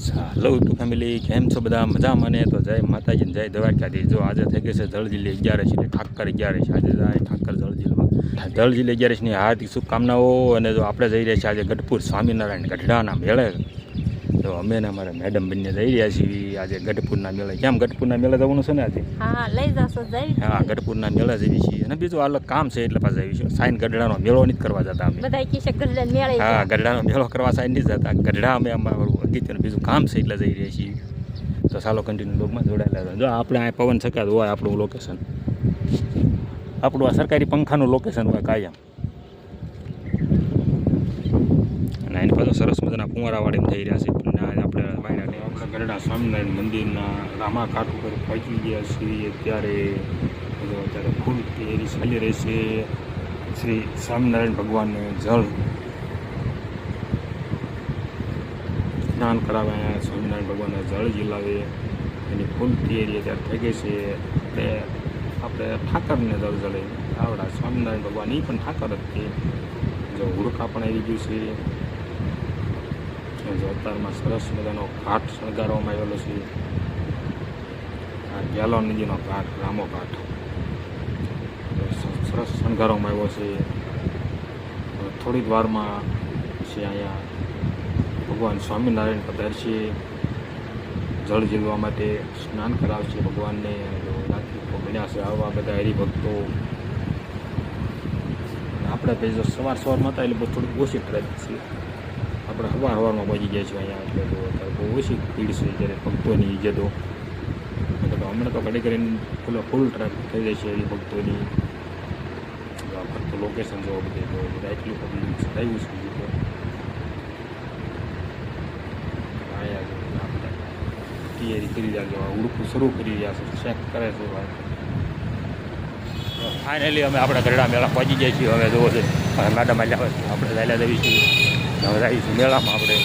Hello two family કેમ છો બધા? મજામાં ને? તો જય માતાજી જય દ્વારકાધી જો આજે થઈ ગઈ છે જળ જિલ્લી અગિયારસ એટલે ઠાકર અગિયારસ. આજે જાય ઠાકર જળ જિલ્લામાં જળ જિલ્લી અગિયારસની હાર્દિક શુભકામનાઓ અને જો આપણે જઈ રહ્યા છીએ આજે ગઢપુર સ્વામિનારાયણ ગઢડાના મેળે. તો અમે ને અમારા મેડમ બંને જઈ રહ્યા છીએ. આજે ગઢપુરના મેળા. કેમ? ગઢપુરના મેળા જવાનું છે ને આજે? હા લઈ જશો જઈ હા ગઢપુરના મેળા જઈએ છીએ. અને બીજું અલગ કામ છે એટલે પાછા જઈશું સાઈન ગઢડાનો મેળો નથી કરવા જતા અમે. બધા મેળે હા ગઢડાનો મેળો કરવા સાઈન નથી જતા. ગઢડા અમે અમારું અગત્યનું બીજું કામ છે એટલે જઈ રહ્યા છીએ. તો ચાલો કન્ટિન્યુ લોગમાં જોડાયેલા. જો આપણે આ પવન શકાતું હોય આપણું લોકેશન આપણું આ સરકારી પંખાનું લોકેશન હોય કાયમ. અને એની સરસ મજાના ફુવારાવાળી થઈ રહ્યા છે. આપણે બાયડા આખા ગરડા સ્વામિનારાયણ મંદિરના રામા ઘાટ ઉપર પહોંચી ગયા છીએ. ત્યારે અત્યારે ફૂલ એની ચાલી રહી છે. શ્રી સ્વામિનારાયણ ભગવાનને જળ સ્નાન કરાવે સ્વામિનારાયણ ભગવાનને જળ જીલાવે. એની ફૂલ તૈયારી અત્યારે થઈ ગઈ છે. આપણે આપણે ઠાકરને જળ જળે. આવડા સ્વામિનારાયણ ભગવાન એ પણ ઠાકર જ તે જો હુડકા પણ આવી ગયું છે. જો અત્યારમાં સરસ મજાનો ઘાટ શણગારવામાં આવેલો છે. આ ગેલો નદીનો ઘાટ રામો ઘાટ. સરસ શણગારવામાં આવ્યો છે. થોડી જ વારમાં છે અહીંયા ભગવાન સ્વામિનારાયણ પધારશે જળ ઝીલવા માટે સ્નાન કરાવશે ભગવાનને. અને આવવા બધા હરિભક્તો. આપણે સવાર સવારમાં હતા એટલે થોડીક ઓછી ટ્રાફિક છે. આપણે હવા હવામાં પહોંચી ગયા છીએ અહીંયા એટલે તો અત્યારે બહુ ઓછી ભીડ છે જ્યારે ભક્તોની ઇજ્જતો એટલે હમણાં તો ઘડી કરીને ફૂલ ફૂલ ટ્રાફિક થઈ જાય છે એ ભક્તોની. ભક્તો લોકેશન જોવા બધે તો બધા એટલું પબ્લિક આવ્યું છે બીજું તો? તૈયારી કરી રહ્યા છે ઉડકું શરૂ કરી રહ્યા છે ચેક કરે છે ભાઈ. ફાઇનલી અમે આપણા ગરડા મેળા પહોંચી જઈએ છીએ, હવે જોવો છે. મેડમ હોય આપણે ચાલ્યા જઈએ છીએ. હવે મેળામાં આપણે.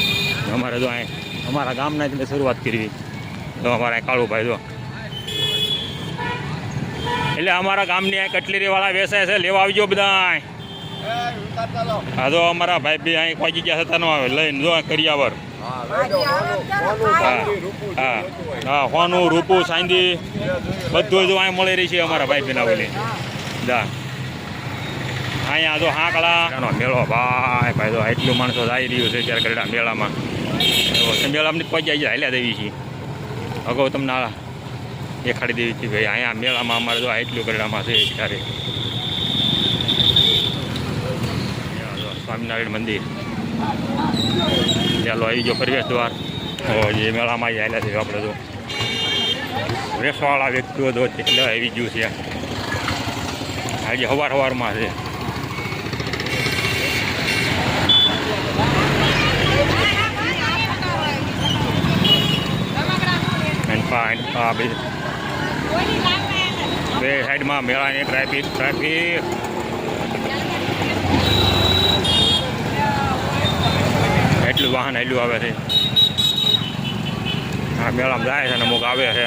અમારે જો અહીં, અમારા ગામના જ શરૂઆત કરવી તો અમારા કાળુભાઈ જો. એટલે અમારા ગામની અહીં કટલેરીવાળા વેસાય છે, લેવા આવજો બધા હા તો અમારા ભાઈ બી અહીં પહોંચી ગયા હતા નો આવે, લઈને જો કરિયાવર હા હા, હોનું, રૂપું, સાંધી, બધું જો અહીં મળી રહી છે અમારા ભાઈ બહેન આવેલી. જા. અહીંયા જો હાંકડા. મેળો, ભાઈ ભાઈ તો એટલું માણસો આવી રહ્યું છે ત્યારે ગરડા મેળામાં. મેળામાં પહોંચી જાય હાલ્યા દેવી છે. અગાઉ તમને આ દેખાડી દેવી છે, ભાઈ, અહીંયા મેળામાં અમારે જો એટલું ગરડામાં છે ત્યારે સ્વામિનારાયણ મંદિર. ચાલો આવી જો પ્રવેશ દ્વાર. જે મેળામાં આવી હાલ્યા છે આપણે તો રેસવાળા વ્યક્તિઓ તો એટલે આવી ગયું છે. આજે સવાર સવારમાં છે. હેન્ડપા હેન્ડપા બે. બે સાઈડમાં મેળાની ટ્રાફિક ટ્રાફિક. એટલું વાહન એટલું આવે છે. હા મેળામાં જાય છે ને અમુક આવે છે.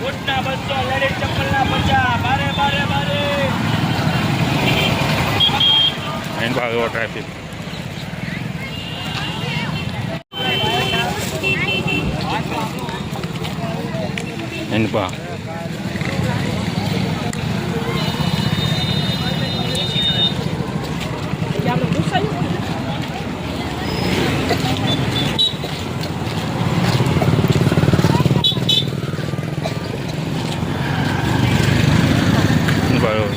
બૂટના બસો લેડીઝ ચપ્પલના પચાસ બારે બારે બારે હેન્ડપા જો ટ્રાફિક બરોબર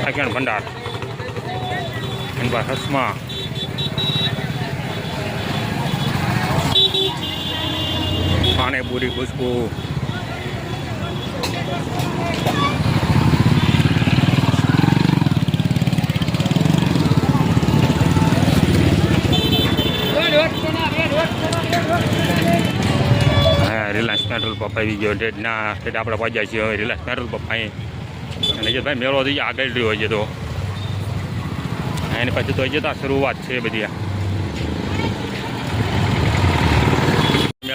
આખ્યાન ભંડાર હેન્ડપા હસમા પાણીપુરી ખુશ્બુ. હા, રિલાયન્સ પેટ્રોલ પંપ આવી ગયો. ના ડેટ આપણે પહોંચ્યા છીએ હવે રિલાયન્સ પેટ્રોલ પંપ અહીં. અને જો ભાઈ મેળો થઈ આગળ રહ્યો છે તો. એની પછી તો હજી તો શરૂઆત છે બધી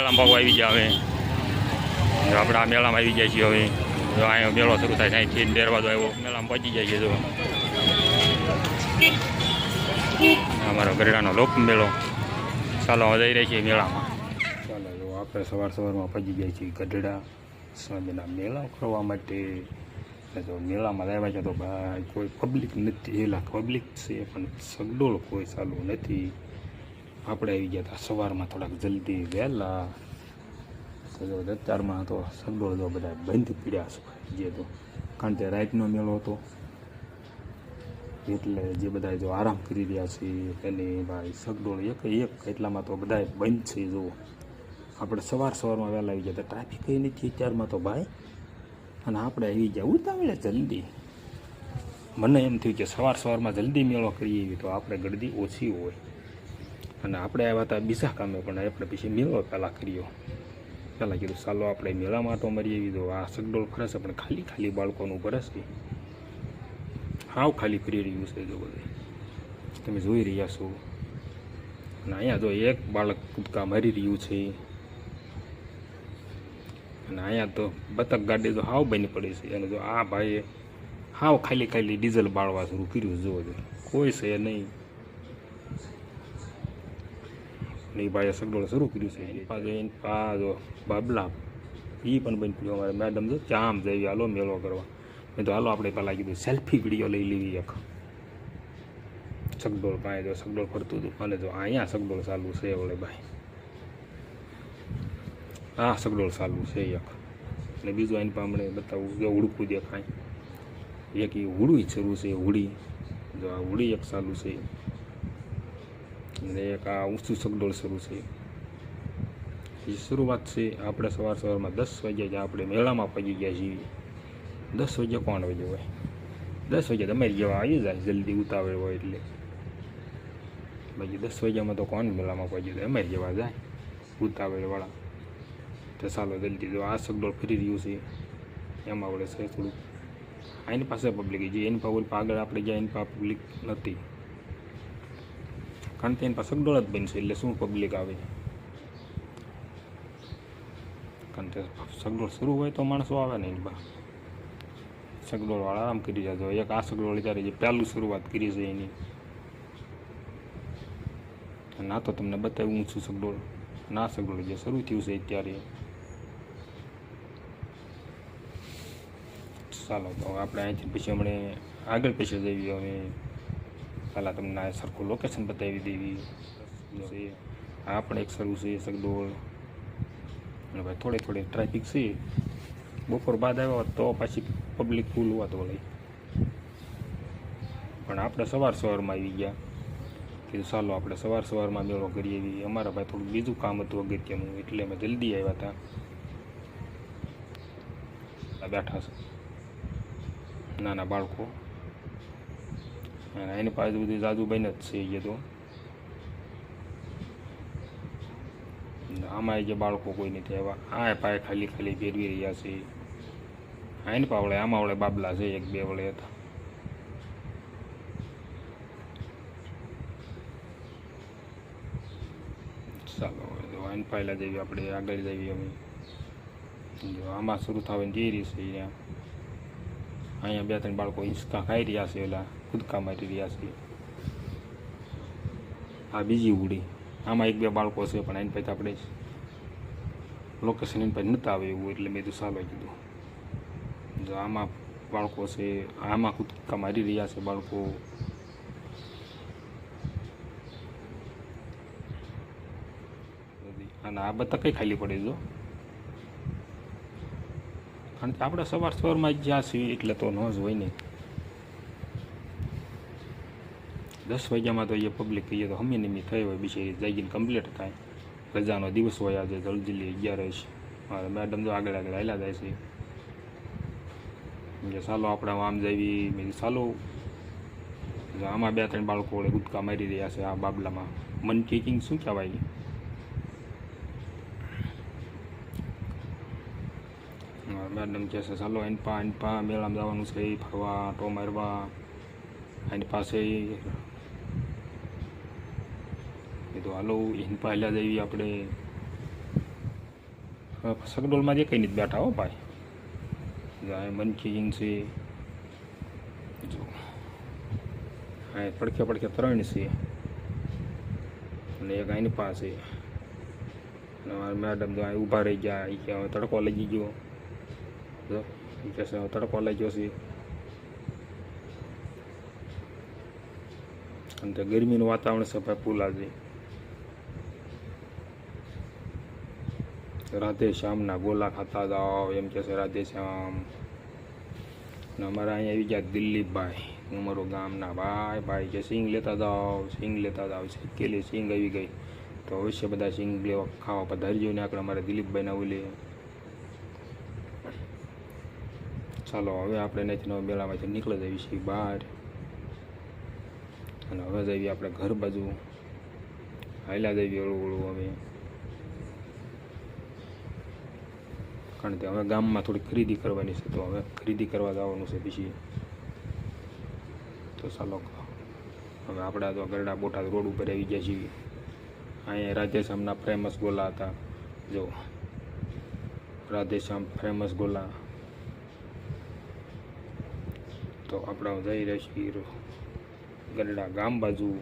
મેળામાં ભાવ આવી ગયા હવે. આપણે આ મેળામાં આવી જાય છીએ હવે. જો અહીંયા મેળો શરૂ થાય અહીંથી ડેરવા દો આવ્યો મેળામાં પહોંચી જાય છે જો. અમારો ગરડાનો લોક મેળો. ચાલો જઈ રહી છીએ મેળામાં. ચાલો, જો આપણે સવાર સવારમાં પહોંચી જાય છીએ ગઢડા. સ્વામીના મેળા કરવા માટે. જો મેળામાં આવ્યા છે તો ભાઈ, કોઈ પબ્લિક નથી. એલા પબ્લિક છે, પણ સગડોળ કોઈ ચાલુ નથી. આપણે આવી ગયા હતા સવારમાં થોડાક જલ્દી વહેલા. સગવડ અત્યારમાં તો સગડોળ જો બધા બંધ પીડ્યા છે જે તો કારણ કે રાતનો મેળો હતો. એટલે જે બધા જો આરામ કરી રહ્યા છે, એની ભાઈ સગડોળ એક એક એટલામાં તો બધા બંધ છે જુઓ આપણે સવાર સવારમાં વહેલા આવી ગયા હતા. ટ્રાફિક નથી અત્યારમાં તો ભાઈ. અને આપણે આવી ગયા ઉતાવળે જલ્દી. મને એમ થયું કે સવાર સવારમાં જલ્દી મેળો કરીએ તો આપણે ગળદી ઓછી હોય. અને આપણે આવ્યા હતા બીજા કામે પણ આપણે પછી મેળો પહેલાં કર્યો. પહેલાં કીધું, ચાલો આપણે મેળામાં તો મરી એવી દો આ સગડોળ ફરે છે, પણ ખાલી ખાલી બાળકોનું ભરશે હાવ ખાલી કરી રહ્યું છે જો બધું. તમે જોઈ રહ્યા છો. અને અહીંયા જો એક બાળક કૂદકા મારી રહ્યું છે. અને અહીંયા તો બતક ગાડી તો હાવ બની પડી છે. અને જો આ ભાઈએ હાવ ખાલી ખાલી ડીઝલ બાળવા શરૂ કર્યું જો કોઈ છે નહીં. ને એ ભાઈએ સગડોળ શરૂ કર્યું છે. એની જઈને પા જો બાબલા એ પણ બની પડ્યો અમારે મેડમ જો ચામ જઈએ હાલો મેળો કરવા. મેં તો હાલો આપણે પહેલાં કીધું સેલ્ફી વીડિયો લઈ લેવી એક. સગડોળ પાસે જો સગડોળ ફરતું હતું. અને જો અહીંયા સગડોળ ચાલુ છે વળે ભાઈ. આ સગડોળ ચાલુ છે એક. અને બીજું એની પાસે બતાવું, જો ઉડકું દેખાય. એક એ હુડું શરૂ છે, હુડી. જો આ હુડી એક ચાલુ છે. અને એક આ ઊંચું સગડોળ શરૂ છે. એ શરૂઆત છે આપણે સવાર સવારમાં દસ વાગ્યા જ્યાં આપણે મેળામાં પહોંચી ગયા છીએ. દસ વાગ્યા કોણ વાગે હોય? દસ વાગ્યા તમારી જેવા આવી જાય, જલ્દી ઉતાવળ હોય એટલે. બાકી દસ વાગ્યામાં તો કોણ મેળામાં પહોંચી જાય અમારી જેવા જાય, ઉતાવળવાળા. તો ચાલો જલ્દી જો આ સગડોળ ફરી રહ્યું છે, એમાં આપણે છે થોડુંક. એની પાસે પબ્લિક જે એની પાસે આગળ આપણે ગયા એની પાસે પબ્લિક નથી. કારણ કે એની પાસે સગડોળ જ બનશે એટલે શું પબ્લિક આવે કારણ કે સગડોળ શરૂ હોય તો માણસો આવે ને એની પાસે સગડોળવાળા આરામ કરી જતો એક આ સગડોળ ત્યારે જે પહેલું શરૂઆત કરી છે એની. ના તો તમને બતાવ્યું ઊંચું સગડોળ. ના સગડોળ જે શરૂ થયું છે અત્યારે. ચાલો તો આપણે અહીંથી પછી હમણે આગળ પછી જઈએ હવે. પહેલાં તમને આ સરખું લોકેશન બતાવી દેવી છે આ પણ એક શરૂ છે સગડોળ અને ભાઈ થોડે થોડે ટ્રાફિક છે બપોર બાદ આવ્યો હોત તો પાછી પબ્લિક ફૂલ હોત વળી પણ આપણે સવાર સવારમાં આવી ગયા કીધું ચાલો આપણે સવાર સવારમાં મેળો કરીએ એવી અમારા ભાઈ થોડું બીજું કામ હતું અગત્યનું, એટલે અમે જલ્દી આવ્યા હતા। આ બેઠા છે નાના બાળકો અને એની પાસે બધું જાદુ જાદુભાઈને જ છે એ તો. આમાં જે બાળકો કોઈ નથી આવ્યા આ પાય ખાલી ખાલી ફેરવી રહ્યા છે. આ પાવળે, આમાં વળે બાબલા છે એક, બે વળે હતા. ચાલો જો આની પહેલાં જઈએ આપણે આગળ જઈએ અમે જો આમાં શરૂ થવાની જઈ રહી છે અહીંયા અહીંયા બે ત્રણ બાળકો હિંચકા ખાઈ રહ્યા છે ઓલા. કૂદકા મારી રહ્યા છે. આ બીજી ઉડી. આમાં એક બે બાળકો છે, પણ એની પછી આપણે લોકેશન એની પાસે નહોતા આવે એવું, એટલે મેં તો ચાલો કીધું. જો આમાં બાળકો છે, આમાં કૂદકા મારી રહ્યા છે બાળકો. અને આ બધા કંઈ ખાલી પડે જો કારણ કે આપણે સવાર સવારમાં જ્યાં છીએ, એટલે તો ન જ હોય ને. દસ વાગ્યામાં તો એ પબ્લિક કહીએ તો હમી નિમી થઈ હોય બીજી જઈને કમ્પ્લીટ થાય. રજાનો દિવસ હોય આજે જલ્દી અગિયાર છે મારે મેડમ તો આગળ આગળ આવેલા જાય છે. એટલે ચાલો આપણે આમ જઈવી મેં ચાલો આમાં બે ત્રણ બાળકો વડે કૂદકા મારી રહ્યા છે આ બાબલામાં. મન કિકિંગ શું કહેવાય? મેડમ કહે છે ચાલો એનપા પા એની પા, મેળામાં જવાનું છે, ફરવા ટો મારવા. એની પાસે કીધું હાલો એની પહેલાં જઈએ આપણે સગડોલમાં જે કંઈ નથી બેઠા હો ભાઈ. જાય મનકીંગ છે. જો. અહીં પડખે પડખે ત્રણ છે. અને એક આની પાસે. મેડમ તો અહીં ઊભા રહી ગયા. એ કે હવે તડકો લગી ગયો. જો એ કહે છે હવે તડકો લાગ્યો છે. અને ગરમીનું વાતાવરણ છે ભાઈ પુલાજી રાધે શ્યામના ગોલા ખાતા જાઓ, એમ કે છે, રાધે શ્યામ. અને અમારા અહીંયા આવી ગયા દિલીપભાઈ અમારું ગામના ભાઈ ભાઈ કે, સિંગ લેતા જાઓ, સિંગ લેતા જાઓ. શેકેલી સિંગ આવી ગઈ. તો અવશ્ય બધા સિંગ લેવા ખાવા પધારી જોઈને આપણે અમારે દિલીપભાઈના ઓલી. ચાલો, હવે આપણે નથી નવા મેળામાંથી નીકળી જઈએ છીએ બહાર. અને હવે જઈએ આપણે ઘર બાજુ. હાલ્યા જઈએ હળવું હળવું હવે. કારણ કે હવે ગામમાં થોડી ખરીદી કરવાની છે. તો હવે ખરીદી કરવા જવાનું છે પછી. તો ચાલો. હવે આપણા તો ગરડા બોટાદ રોડ ઉપર આવી ગયા છીએ. અહીંયા રાધેશ્યામના ફેમસ ગોલા હતા. જો. રાધેશ્યામ ફેમસ ગોલા. તો આપણા જઈ રહ્યા છીએ ગરડા ગામ બાજુ.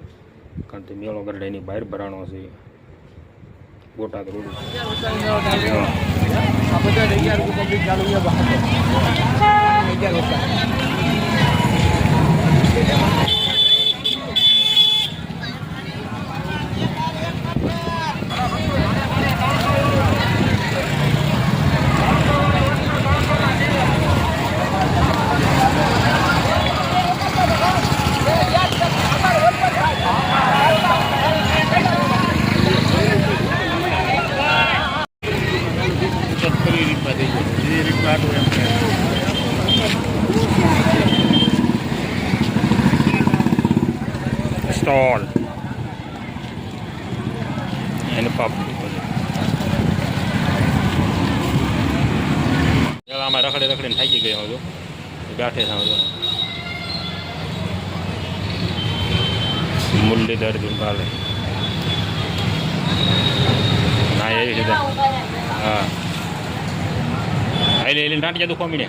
કારણ કે મેળો ગરડાની બહાર ભરાણો છે. બોટાદ રોડ બધા અગિયાર પબ્લિક ચાલુ બહાર. અગિયાર સ્ટોલ એને પાપ આમાં રખડે રખડીને થાકી ગયો હજુ ગાંઠે થાવ મુરલીધર દુર્ગાલે ના એવી રીતે હા એટલે એટલે નાટી જતું કોમીને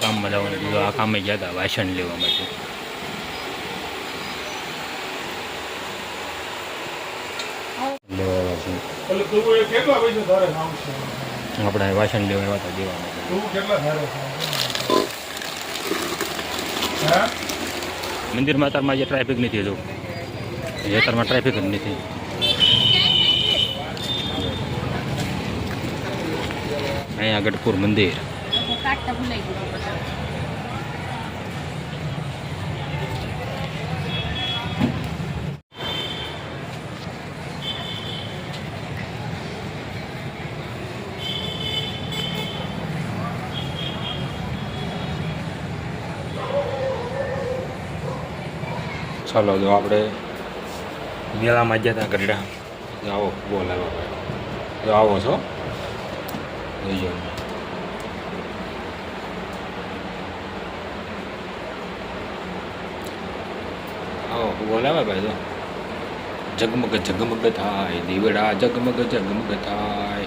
કામમાં જવાનું. આ કામે ગયા હતા વાસણ લેવા માટે લેવા વાસણ એટલે તું એ કેટલા પૈસા તારે નામ છે આપણે અહીં વાસણ લેવા આવ્યા હતા દેવા માટે. તું કેટલા તારે હે મંદિરમાં અત્યારમાં જે ટ્રાફિક નથી હજુ. એ અત્યારમાં ટ્રાફિક જ નથી. અહીંયા ગઢપુર મંદિર. ચાલો, જો આપણે મેળામાં ગયા હતા ગરડા આવો બોલ આવો જો આવો છો. જોઈજો આવો બોલાવે ભાઈ, જો. જગમગ જગમગ થાય, દીવડા જગમગ જગમગ થાય.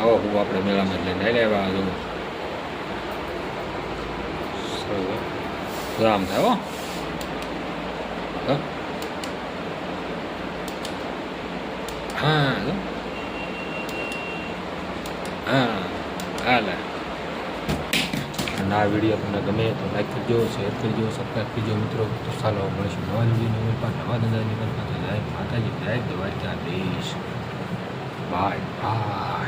આવો હું આપણે મેળામાં લઈને આવ્યા, જો. રામ થાય હો હો? હા હા હાલે અને આ વીડિયો તમને ગમે તો લાઈક કરજો શેર કરજો સબસ્ક્રાઈબ કરજો મિત્રો તો ચાલો મળીશું નવા વીડિયો નવા નવા ધંધાની કરતા જય માતાજી જય દ્વારકા દેશ બાય બાય